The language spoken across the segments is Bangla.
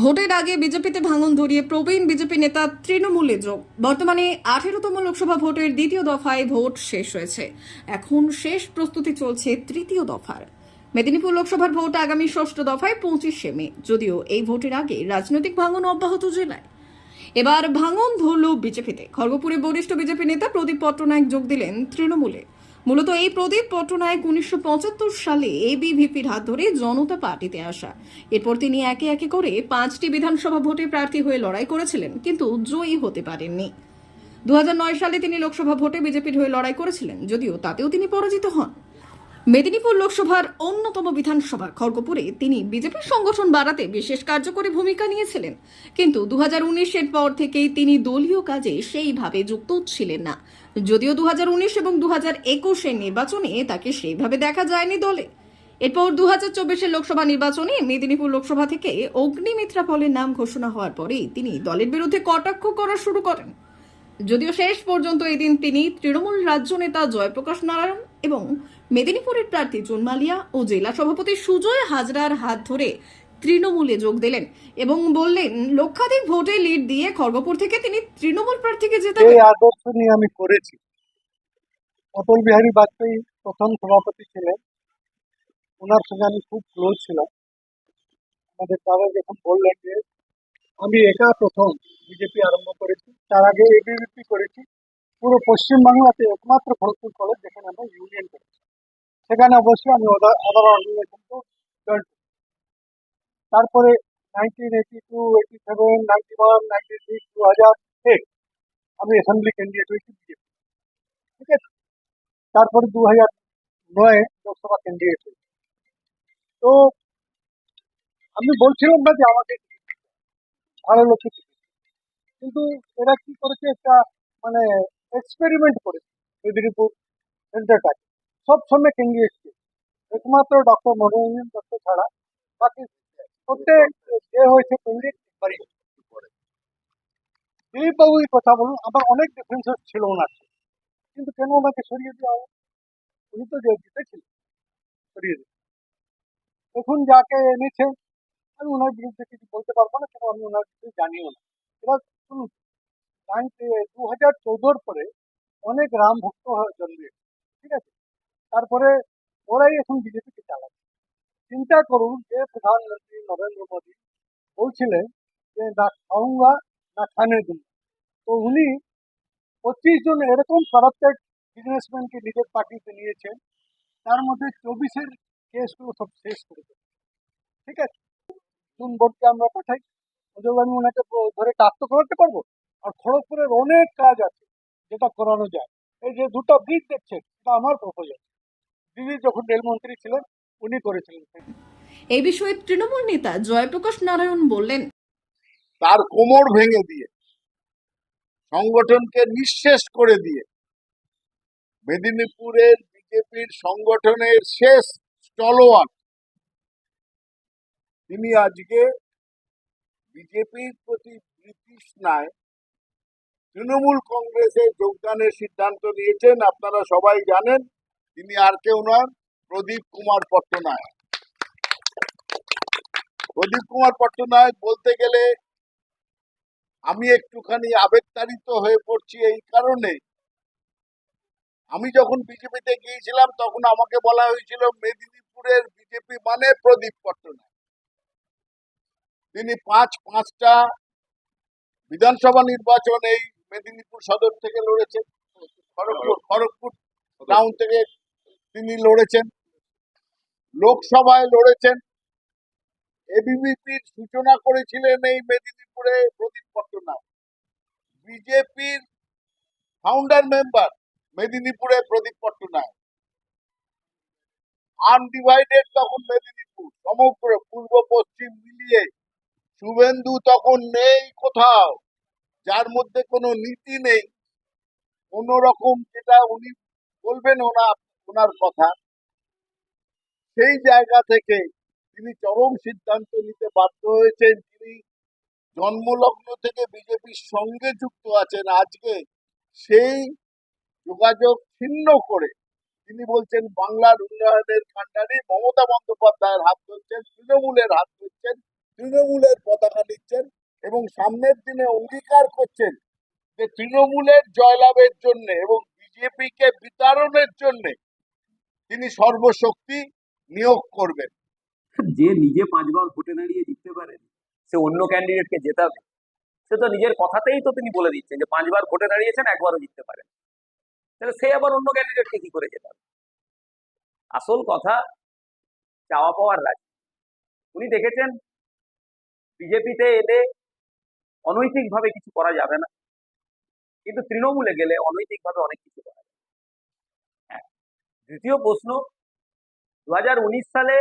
ভোটের আগে বিজেপিতে ভাঙন ধরিয়ে প্রবীণ বিজেপি নেতা তৃণমূলে যোগ। বর্তমানে আঠেরোতম লোকসভা ভোটের দ্বিতীয় দফায় ভোট শেষ হয়েছে। এখন শেষ প্রস্তুতি চলছে তৃতীয় দফার। মেদিনীপুর লোকসভার ভোট আগামী ষষ্ঠ দফায় পঁচিশে মে, যদিও এই ভোটের আগে রাজনৈতিক ভাঙন অব্যাহত জেলায়। এবার ভাঙন ধরল বিজেপিতে। খড়গপুরে বরিষ্ঠ বিজেপি নেতা প্রদীপ পট্টনায়ক যোগ দিলেন তৃণমূলে। মূলত এই প্রদীপ পট্টনায়ক উনিশশো পঁচাত্তর সালে এবিভিপির হাত ধরে জনতা পার্টিতে আসা। এরপর তিনি একে একে করে পাঁচটি বিধানসভা ভোটে প্রার্থী হয়ে লড়াই করেছিলেন, কিন্তু জয়ী হতে পারেননি। দু হাজার নয় সালে তিনি লোকসভা ভোটে বিজেপির হয়ে লড়াই করেছিলেন, যদিও তাতেও তিনি পরাজিত হন। মেদিনীপুর লোকসভার অন্যতম বিধানসভা খড়গপুরে তিনি বিজেপির সংগঠন বাড়াতে বিশেষ কার্যকরী ভূমিকা নিয়েছিলেন। কিন্তু দু হাজার পর থেকেই তিনি দলীয় কাজে সেইভাবে যুক্ত ছিলেন না। যদিও দু হাজার উনিশ এবং দু হাজার একুশের নির্বাচনে তাকে সেইভাবে দেখা যায়নি দলে। এরপর দু হাজার চব্বিশের লোকসভা নির্বাচনে মেদিনীপুর লোকসভা থেকে অগ্নিমিত্রা পলের নাম ঘোষণা হওয়ার পরেই তিনি দলের বিরুদ্ধে কটাক্ষ করা শুরু করেন। যদিও শেষ পর্যন্ত এদিন তিনি তৃণমূল রাজ্য নেতা জয়প্রকাশ নারায়ণ এবং মেদিনীপুরের প্রার্থী জুন মালিয়া ও জেলা সভাপতি সুজয় হাজরার হাত ধরে তৃণমূলে যোগ দিলেন এবং বললেন, লক্ষাধিক ভোটে লিড দিয়ে খড়গপুর থেকে তিনি তৃণমূল প্রার্থীকে এই আদর্শ নিয়ে আমি করেছি। অটল বিহারী বাজপেয়ী প্রথম সভাপতি ছিলেন। ওনার সঙ্গে আমি খুব ক্লোজ ছিলাম। আমাদের দাদা যখন বললেন যে, আমি একা প্রথম বিজেপি আরম্ভ করেছি, তার আগে এবিভিপি করেছি, পুরো পশ্চিমবাংলাতে একমাত্র খড়গপুর কলেজ যেখানে আমরা ইউনিয়ন করেছি। সেখানে অবশ্যই আমি আদার অর্গানাইজেশন জয়েন তারপরে nineteen eighty two eighty seven ninety one ninety six দু হাজার এক আমি অ্যাসেম্বলি ক্যান্ডিডেট হয়েছি বিজেপি ঠিক আছে? তারপরে দু হাজার নয় লোকসভা ক্যান্ডিডেট হয়েছি। তো আমি বলছিলাম না যে আমাকে। ভালো হবে। কিন্তু এরা কি করেছে? একটা মানে এক্সপেরিমেন্ট করেছে মেদিনীপুর সেন্টারটাকে সব সময় ক্যান্ডিডেট একমাত্র ডক্টর মনোরঞ্জন দত্ত ছাড়া বাকি প্রত্যেক যে হয়েছে ক্যান্ডিডেট বাড়ি। দিলীপবাবুই কথা বলুন, আমার অনেক ডিফারেন্সেস ছিল ওনার কিন্তু কেন ওনাকে সরিয়ে দেওয়া হলো? উনি তো যে জিতেছিলেন সরিয়ে দিন এখন যাকে এনেছেন আমি ওনার বিরুদ্ধে কিছু বলতে পারব না, কেন আমি ওনার কিছু জানিও না। এবার শুনুন দু হাজার চৌদ্দোর পরে অনেক রাম ভক্ত জন্মেছে, ঠিক আছে? তারপরে ওরাই এখন বিজেপিকে চালাচ্ছে। চিন্তা করুন যে প্রধানমন্ত্রী নরেন্দ্র মোদী বলছিলেন যে না খাউঙ্গা না খানে দুঙ্গা তো উনি পঁচিশ জন এরকম করাপ্টেড বিজনেসম্যানকে নিজের পার্টিতে নিয়েছেন, তার মধ্যে চব্বিশের কেসগুলো সব শেষ করে দেবে ঠিক আছে? নতুন বোর্ডকে আমরা পাঠাই। ওদের আমি ওনাকে ধরে কাজ তো করাতে পারব? আর খড়গপুরের অনেক কাজ আছে, যেটা করানো যায়। এই যে দুটো ব্রিজ দেখছেন, এটা আমার প্রপোজাল দিদি যখন রেলমন্ত্রী ছিলেন উনি করেছিলেন এই বিষয়ে তৃণমূল নেতা জয়প্রকাশ নারায়ণ বললেন তার কোমর ভেঙে দিয়ে সংগঠনকে নিঃশেষ করে দিয়ে মেদিনীপুরের বিজেপির সংগঠনের শেষ স্টলওয়ার্ড তিনি আজকে বিজেপির প্রতি বিতৃষ্ণায় তৃণমূল কংগ্রেসে যোগদানের সিদ্ধান্ত নিয়েছেন আপনারা সবাই জানেন তিনি আর কেউ নন। প্রদীপ কুমার পট্টনায়ক। প্রদীপ কুমার পট্টনায়ক বলতে গেলে আমি একটুখানি আবেগতাড়িত হয়ে পড়ছি এই কারণে। আমি যখন বিজেপিতে গিয়েছিলাম, তখন আমাকে বলা হয়েছিল, মেদিনীপুরের বিজেপি মানে প্রদীপ পট্টনায়ক। তিনি পাঁচ, পাঁচটা বিধানসভা নির্বাচন এই মেদিনীপুর সদর থেকে লড়েছেন। খড়গপুর খড়গপুর টাউন থেকে তিনি লড়েছেন। লোকসভায় লড়েছেন। এবিভিপির সূচনা করেছিলেন এই মেদিনীপুরে প্রদীপ পট্টনায়ক। বিজেপির ফাউন্ডার মেম্বার মেদিনীপুরে প্রদীপ পট্টনায়ক। আনডিভাইডেড তখন মেদিনীপুর, সমগ্র পূর্ব, পশ্চিম মিলিয়ে শুভেন্দু তখন নেই কোথাও, যার মধ্যে কোনো নীতি নেই। কোন রকম যেটা উনি বলবেন ওনার ওনার কথা। সেই জায়গা থেকে তিনি চরম সিদ্ধান্ত নিতে বাধ্য হয়েছেন। তিনি জন্মলগ্ন থেকে বিজেপির সঙ্গে যুক্ত আছেন। আজকে সেই যোগাযোগ ছিন্ন করে তিনি বলছেন, বাংলার উন্নয়নের খান্ডারি মমতা বন্দ্যোপাধ্যায়ের হাত ধরছেন, তৃণমূলের হাত ধরছেন, তৃণমূলের পতাকা নিচ্ছেন এবং সামনের দিনে অঙ্গীকার করছেন যে তৃণমূলের জয়লাভের জন্য এবং বিজেপিকে বিতাড়নের জন্য তিনি সর্বশক্তি নিয়োগ করবেন যে নিজে পাঁচবার ভোটে দাঁড়িয়ে জিততে পারেন সে অন্য ক্যান্ডিডেটকে জেতাবে। সে তো নিজের কথাতেই তো তিনি বলে দিচ্ছেন যে পাঁচবার ভোটে দাঁড়িয়েছেন, একবারও জিততে পারেন। তাহলে সে আবার অন্য ক্যান্ডিডেটকে কি করে জেতাবে? আসল কথা, চাওয়া পাওয়ার রাজি। উনি দেখেছেন, বিজেপিতে এলে অনৈতিকভাবে কিছু করা যাবে না। কিন্তু তৃণমূলে গেলে অনৈতিকভাবে অনেক কিছু করা যাবে। হ্যাঁ দ্বিতীয় প্রশ্ন দু হাজার উনিশ সালে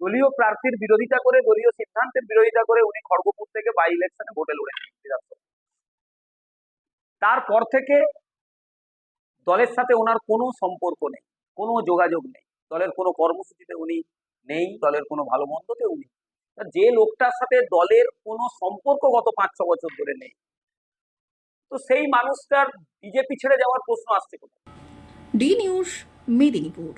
দলীয় প্রার্থীর বিরোধিতা করে, দলীয় সিদ্ধান্তের বিরোধিতা করে উনি খড়গপুর থেকে বাই ইলেকশনে ভোটে লড়েছেন তারপর থেকে দলের সাথে ওনার কোনো সম্পর্ক নেই, কোনো যোগাযোগ নেই। দলের কোনো কর্মসূচিতে উনি নেই, দলের কোনো ভালো মন্দতে উনি যে লোকটার সাথে দলের কোনো সম্পর্ক গত পাঁচ ছ বছর ধরে নেই, তো সেই মানুষটার বিজেপি ছেড়ে যাওয়ার প্রশ্ন আসছে কোথায়? D news Medinipur